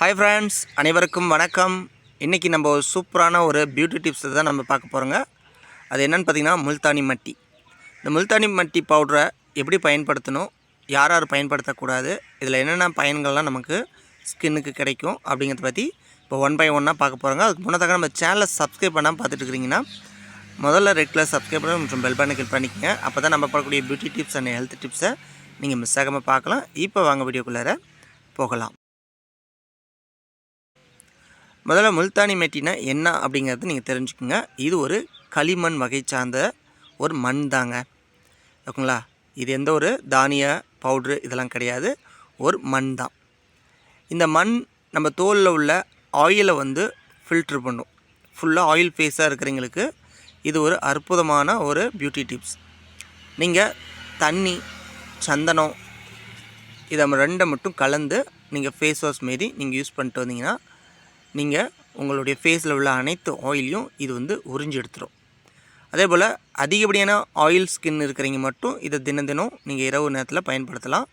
Hi friends அனைவருக்கும் வணக்கம். இன்றைக்கி நம்ம ஒரு சூப்பரான ஒரு பியூட்டி டிப்ஸ் தான் நம்ம பார்க்க போகிறோங்க அது என்னென்னு பார்த்தீங்கன்னா முல்தானி மட்டி. இந்த முல்தானி மட்டி பவுடரை எப்படி பயன்படுத்தணும் யார் யார் பயன்படுத்தக்கூடாது இதில் என்னென்ன பயன்கள்லாம் நமக்கு ஸ்கின்னுக்கு கிடைக்கும் அப்படிங்கிறத பற்றி இப்போ ஒன் பை ஒன்னாக பார்க்க போகிறோங்க அதுக்கு முன்னதாக நம்ம சேனலை சப்ஸ்கிரைப் பண்ணாமல் பார்த்துட்டு இருக்கிறீங்கன்னா முதல்ல ரெட் கலர் சப்ஸ்கிரைப் பண்ணி மற்றும் பெல் பண்ணி கிளிக் பண்ணிக்கங்க. அப்போ தான் நம்ம பார்க்கக்கூடிய பியூட்டி டிப்ஸ் அண்ட் ஹெல்த் டிப்ஸை நீங்கள் மிஸ் ஆகாமல் பார்க்கலாம். இப்போ வாங்க வீடியோக்குள்ளார போகலாம். முதல்ல முல்தானி மெட்டினா என்ன அப்படிங்கிறது நீங்கள் தெரிஞ்சுக்கோங்க. இது ஒரு களிமண் வகை சார்ந்த ஒரு மண் தாங்க. ஓகேங்களா? இது எந்த ஒரு தானிய பவுட்ரு இதெல்லாம் கிடையாது. ஒரு மண் தான். இந்த மண் நம்ம தோலில் உள்ள ஆயிலை வந்து ஃபில்ட்ரு பண்ணும். ஃபுல்லாக ஆயில் ஃபேஸாக இருக்கிறவங்களுக்கு இது ஒரு அற்புதமான ஒரு பியூட்டி டிப்ஸ் நீங்கள் தண்ணி சந்தனம் இதை ரெண்டை மட்டும் கலந்து நீங்கள் ஃபேஸ் வாஷ் மாரி நீங்கள் யூஸ் பண்ணிட்டு வந்தீங்கன்னா நீங்கள் உங்களுடைய ஃபேஸில் உள்ள அனைத்து ஆயிலையும் இது வந்து உறிஞ்சி எடுத்துரும். அதே போல் அதிகப்படியான ஆயில் ஸ்கின் இருக்கிறவங்க மட்டும் இதை தினம் தினம் நீங்கள் இரவு நேரத்தில் பயன்படுத்தலாம்.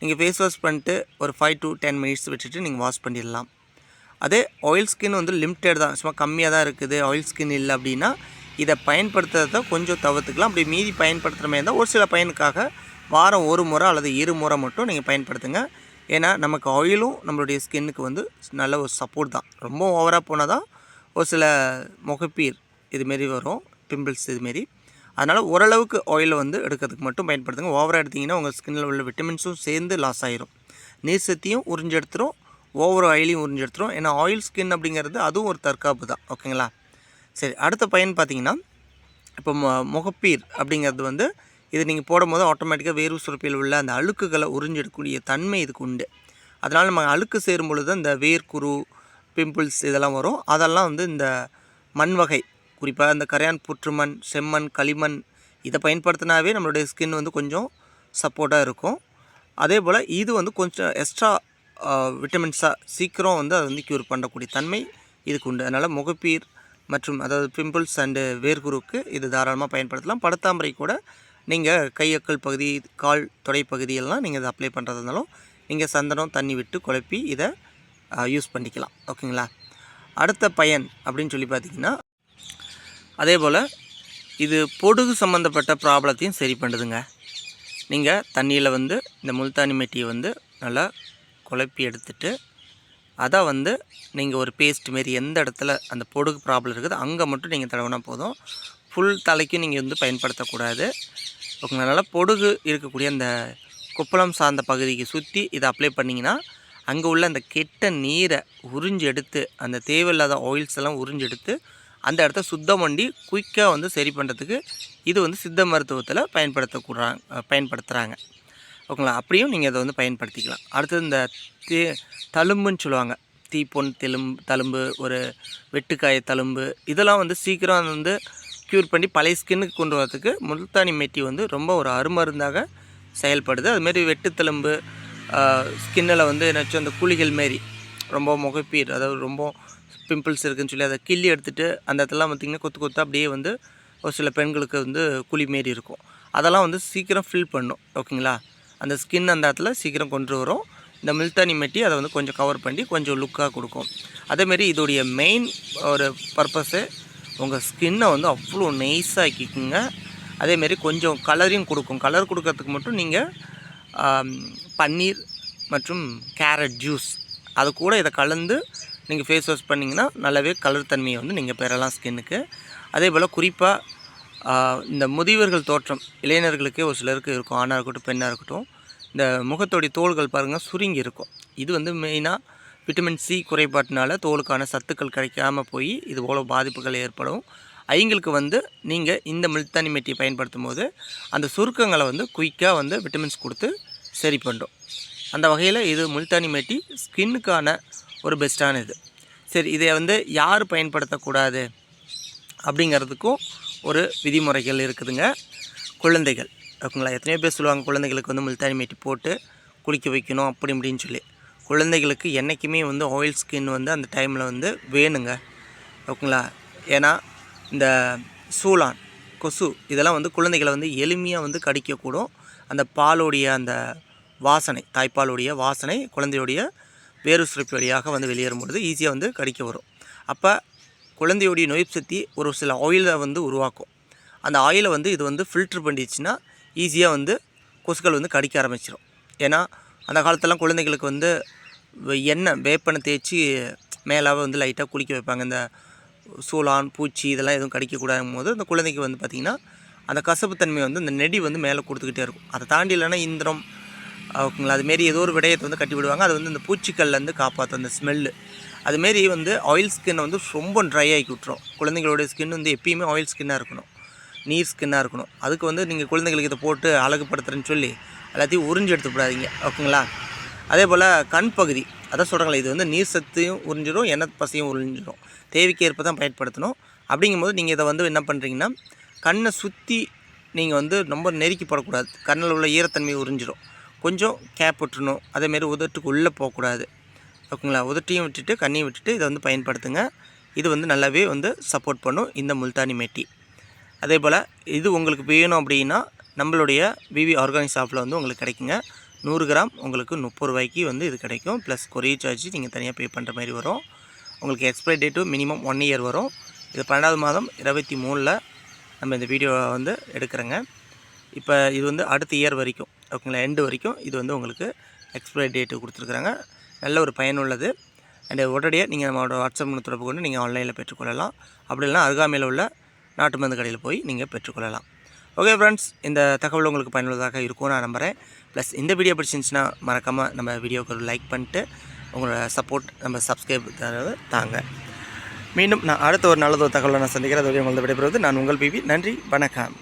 நீங்கள் ஃபேஸ் வாஷ் பண்ணிட்டு ஒரு ஃபைவ் டு டென் மினிட்ஸ் வச்சுட்டு நீங்கள் வாஷ் பண்ணிடலாம். அதே ஆயில் ஸ்கின் வந்து லிமிட்டட் தான். சும்மா கம்மியாக தான் இருக்குது. ஆயில் ஸ்கின் இல்லை அப்படின்னா இதை பயன்படுத்துறத கொஞ்சம் தவிர்த்துக்கலாம். அப்படி மீதி பயன்படுத்துகிற மாதிரி இருந்தால் ஒரு சில பயனுக்காக வாரம் ஒரு முறை அல்லது இரு முறை மட்டும் நீங்கள் பயன்படுத்துங்க. ஏன்னா நமக்கு ஆயிலும் நம்மளுடைய ஸ்கின்னுக்கு வந்து நல்ல ஒரு சப்போர்ட் தான். ரொம்ப ஓவராக போனால் தான் ஒரு சில முகப்பீர் இதுமாரி வரும் பிம்பிள்ஸ் இதுமாரி. அதனால் ஓரளவுக்கு ஆயில் வந்து எடுக்கிறதுக்கு மட்டும் பயன்படுத்துங்க. ஓவராக எடுத்திங்கன்னா உங்கள் ஸ்கின்னில் உள்ள விட்டமின்ஸும் சேர்ந்து லாஸ் ஆயிரும். நீர் சக்தியும் உறிஞ்செடுத்துரும் ஓவர் ஆயிலையும் உறிஞ்செடுத்துரும் ஏன்னா ஆயில் ஸ்கின் அப்படிங்கிறது அதுவும் ஒரு தற்காப்பு தான். ஓகேங்களா சரி அடுத்த பயன் பார்த்தீங்கன்னா இப்போ மு முகப்பீர் அப்படிங்கிறது வந்து இது நீங்கள் போடும்போது ஆட்டோமேட்டிக்காக வேர்வு சுரப்பியில் உள்ள அந்த அழுக்குகளை உறிஞ்செடுக்கக்கூடிய தன்மை இதுக்கு உண்டு. அதனால் நம்ம அழுக்கு சேரும் பொழுது இந்த வேர்க்குரு பிம்பிள்ஸ் இதெல்லாம் வரும். அதெல்லாம் வந்து இந்த மண் வகை குறிப்பாக இந்த கரையான் புற்றுமண் செம்மண் களிமண் இதை பயன்படுத்தினாவே நம்மளுடைய ஸ்கின் வந்து கொஞ்சம் சப்போர்ட்டாக இருக்கும். அதே போல் இது வந்து கொஞ்சம் எக்ஸ்ட்ரா விட்டமின்ஸாக சீக்கிரம் வந்து அதை வந்து க்யூர் பண்ணக்கூடிய தன்மை இதுக்கு உண்டு. அதனால் முகப்பீர் மற்றும் அதாவது பிம்பிள்ஸ் அண்டு வேர்குருக்கு இது தாராளமாக பயன்படுத்தலாம். படத்தாமரை கூட நீங்கள் கையக்கல் பகுதி கால் தொடைப்பகுதியெல்லாம் நீங்கள் இதை அப்ளை பண்ணுறதா இருந்தாலும் நீங்கள் சந்தனம் தண்ணி விட்டு குழப்பி இதை யூஸ் பண்ணிக்கலாம். ஓகேங்களா? அடுத்த பயன் அப்படின்னு சொல்லி பார்த்தீங்கன்னா அதே போல் இது பொடுகு சம்மந்தப்பட்ட ப்ராப்ளத்தையும் சரி பண்ணுதுங்க. நீங்கள் தண்ணியில் வந்து இந்த முல்தானி மெட்டியை வந்து நல்லா குழப்பி எடுத்துட்டு அதை வந்து நீங்கள் ஒரு பேஸ்ட் மாரி எந்த இடத்துல அந்த பொடுகு ப்ராப்ளம் இருக்குது அங்கே மட்டும் நீங்கள் தடவினா போதும். ஃபுல் தலைக்கும் நீங்கள் வந்து பயன்படுத்தக்கூடாது. ஓகேங்களா? அதனால் பொடுகு இருக்கக்கூடிய அந்த குப்பளம் சார்ந்த பகுதிக்கு சுற்றி இதை அப்ளை பண்ணிங்கன்னா அங்கே உள்ள அந்த கெட்ட நீரை உறிஞ்சு எடுத்து அந்த தேவையில்லாத ஆயில்ஸ் எல்லாம் உறிஞ்சு எடுத்து அந்த இடத்த சுத்தம் பண்ணி குயிக்காக வந்து சரி பண்ணுறதுக்கு இது வந்து சித்த மருத்துவத்தில் பயன்படுத்தக்கூடாங்க பயன்படுத்துகிறாங்க ஓகேங்களா? அப்படியும் நீங்கள் அதை வந்து பயன்படுத்திக்கலாம். அடுத்தது இந்த தே தழும்புன்னு சொல்லுவாங்க. தீப்பொன் தெலும்பு தழும்பு ஒரு வெட்டுக்காய தழும்பு இதெல்லாம் வந்து சீக்கிரம் வந்து க்யூர் பண்ணி பழைய ஸ்கின்னுக்கு கொண்டு வரதுக்கு முல்தானி மெட்டி வந்து ரொம்ப ஒரு அருமருந்தாக செயல்படுது. அதுமாரி வெட்டுத்தழும்பு ஸ்கின்னில் வந்து என்னாச்சும் அந்த குழிகள் மாரி ரொம்ப முகப்பீர் அதாவது ரொம்ப பிம்பிள்ஸ் இருக்குதுன்னு சொல்லி அதை கிள்ளி எடுத்துகிட்டு அந்த இடத்துலலாம் பார்த்திங்கன்னா கொத்து கொத்து அப்படியே வந்து ஒரு சில பெண்களுக்கு வந்து குழி மாரி இருக்கும். அதெல்லாம் வந்து சீக்கிரம் ஃபில் பண்ணும். ஓகேங்களா? அந்த ஸ்கின் அந்த இடத்துல சீக்கிரம் கொண்டு வரும். இந்த மில்தானி மெட்டி அதை வந்து கொஞ்சம் கவர் பண்ணி கொஞ்சம் லுக்காக கொடுக்கும். அதேமாரி இதோடைய மெயின் ஒரு பர்பஸு உங்கள் ஸ்கின்னை வந்து அவ்வளோ நைஸாக்கிக்குங்க அதேமாரி கொஞ்சம் கலரையும் கொடுக்கும். கலர் கொடுக்கறதுக்கு மட்டும் நீங்கள் பன்னீர் மற்றும் கேரட் ஜூஸ் அது கூட இதை கலந்து நீங்கள் ஃபேஸ் வாஷ் பண்ணிங்கன்னா நல்லாவே கலர் தன்மையை வந்து நீங்கள் பெறலாம் ஸ்கின்னுக்கு அதே போல் குறிப்பாக இந்த முதியவர்கள் தோற்றம் இளைஞர்களுக்கே ஒரு சிலருக்கு இருக்கும். ஆணாக இருக்கட்டும் பெண்ணாக இருக்கட்டும். இந்த முகத்தோடைய தோள்கள் பாருங்கள் சுருங்கி இருக்கும். இது வந்து மெயினாக விட்டமின் சி குறைபாட்டினால தோலுக்கான சத்துக்கள் கிடைக்காம போய் இது போல் பாதிப்புகள் ஏற்படும். அவங்களுக்கு வந்து நீங்கள் இந்த மில்தானி மெட்டியை பயன்படுத்தும் போது அந்த சுருக்கங்களை வந்து குயிக்காக வந்து விட்டமின்ஸ் கொடுத்து சரி பண்ணுறோம் அந்த வகையில் இது முல்தானி மெட்டி ஸ்கின்னுக்கான ஒரு பெஸ்ட்டான இது. சரி இதை வந்து யார் பயன்படுத்தக்கூடாது அப்படிங்கிறதுக்கும் ஒரு விதிமுறைகள் இருக்குதுங்க. குழந்தைகள். ஓகேங்களா? எத்தனையோ பேர் சொல்லுவாங்க குழந்தைகளுக்கு வந்து முல்தானி மெட்டி போட்டு குளிக்க வைக்கணும் அப்படி இப்படின்னு சொல்லி. குழந்தைகளுக்கு என்றைக்குமே வந்து ஆயில் ஸ்கின் வந்து அந்த டைமில் வந்து வேணுங்க. ஓகேங்களா? ஏன்னா இந்த சூலான் கொசு இதெல்லாம் வந்து குழந்தைகளை வந்து எளிமையாக வந்து கடிக்கக்கூடும். அந்த பாலுடைய அந்த வாசனை தாய்ப்பாலுடைய வாசனை குழந்தையுடைய வேறு சுரப்பி வழியாக வந்து வெளியேறும் பொழுது ஈஸியாக வந்து கடிக்க வரும். அப்போ குழந்தையுடைய நோய் சக்தி ஒரு சில ஆயிலை வந்து உருவாக்கும். அந்த ஆயிலை வந்து இது வந்து ஃபில்ட்ரு பண்ணிடுச்சுன்னா ஈஸியாக வந்து கொசுக்கள் வந்து கடிக்க ஆரம்பிச்சிடும் ஏன்னா அந்த காலத்திலலாம் குழந்தைகளுக்கு வந்து எண்ணெய் வேப்பனை தேய்ச்சி மேலாக வந்து லைட்டாக குளிக்க வைப்பாங்க. இந்த சூளான் பூச்சி இதெல்லாம் எதுவும் கடிக்கக்கூடாதும் போது அந்த குழந்தைக்கு வந்து பார்த்திங்கன்னா அந்த கசப்புத்தன்மை வந்து இந்த நெடி வந்து மேலே கொடுத்துக்கிட்டே இருக்கும். அதை தாண்டி இல்லைன்னா இந்திரம் ஓகேங்களா அதுமாரி ஏதோ ஒரு விடயத்தை வந்து கட்டி விடுவாங்க. அது வந்து இந்த பூச்சிக்கல்லேருந்து காப்பாற்றும் அந்த ஸ்மெல்லு அதுமாரி வந்து ஆயில் ஸ்கின்னை வந்து ரொம்ப ட்ரை ஆக்கி விட்டுரும். குழந்தைங்களுடைய ஸ்கின் வந்து எப்பயுமே ஆயில் ஸ்கின்னாக இருக்கணும். நீர் ஸ்கின்னாக இருக்கணும். அதுக்கு வந்து நீங்கள் குழந்தைங்களுக்கு இதை போட்டு அழகுபடுத்துறேன்னு சொல்லி எல்லாத்தையும் உறிஞ்சு எடுத்துப்படாதீங்க ஓகேங்களா? அதே போல் கண் பகுதி அதான் சொல்கிறாங்களே இது வந்து நீர் சத்தையும் உறிஞ்சிடும் எண்ணெய் பசையும் உறிஞ்சிடும் தேவைக்கு ஏற்ப தான் பயன்படுத்தணும். அப்படிங்கும்போது நீங்கள் இதை வந்து என்ன பண்ணுறீங்கன்னா கண்ணை சுற்றி நீங்கள் வந்து ரொம்ப நெருக்கி போடக்கூடாது. கண்ணில் உள்ள ஈரத்தன்மையை உறிஞ்சிடும் கொஞ்சம் கேப் விட்டுறணும். அதேமாரி உதட்டுக்கு உள்ளே போகக்கூடாது. ஓகேங்களா? உதட்டையும் விட்டுட்டு கண்ணையும் விட்டுட்டு இதை வந்து பயன்படுத்துங்க. இது வந்து நல்லாவே வந்து சப்போர்ட் பண்ணும் இந்த முல்தானி மெட்டி. அதே போல் இது உங்களுக்கு வேணும் அப்படின்னா நம்மளுடைய விவி ஆர்கானிக் ஷாப்பில் வந்து உங்களுக்கு கிடைக்குங்க. நூறு கிராம் உங்களுக்கு முப்பது ரூபாய்க்கு வந்து இது கிடைக்கும். ப்ளஸ் கொரியர் சார்ஜ் நீங்கள் தனியாக பே பண்ணுற மாதிரி வரும். உங்களுக்கு expiry date minimum one year வரும். இது பன்னெண்டாவது மாதம் இருபத்தி மூணில் நம்ம இந்த வீடியோவை வந்து எடுக்கிறேங்க. இப்போ இது வந்து அடுத்த இயர் வரைக்கும் ஓகேங்களா? எண்டு வரைக்கும் இது வந்து உங்களுக்கு எக்ஸ்பைரி டேட்டு கொடுத்துருக்குறாங்க. நல்ல ஒரு பயனுள்ளது அண்ட் உடனடியாக நீங்கள் நம்மளோட வாட்ஸ்அப் மூலம் தொடர்பு கொண்டு நீங்கள் ஆன்லைனில் பெற்றுக்கொள்ளலாம். அப்படி இல்லைனா அருகாமையில் உள்ள நாட்டு மருந்து கடையில் போய் நீங்கள் பெற்றுக்கொள்ளலாம். ஓகே ஃப்ரெண்ட்ஸ் இந்த தகவல் உங்களுக்கு பயனுள்ளதாக இருக்கும் நான் நம்புகிறேன் ப்ளஸ் இந்த வீடியோ பிடிச்சிருந்துச்சின்னா மறக்காமல் நம்ம வீடியோக்கு ஒரு லைக் பண்ணிட்டு உங்களோட சப்போர்ட் நம்ம சப்ஸ்கிரைப் தரது தாங்க. மீண்டும் நான் அடுத்த ஒரு நல்லதொரு தகவலை நான் சந்திக்கிறேன். அதுவரை உங்களது விடைபெறுவது நான் உங்கள் பிபி. நன்றி வணக்கம்.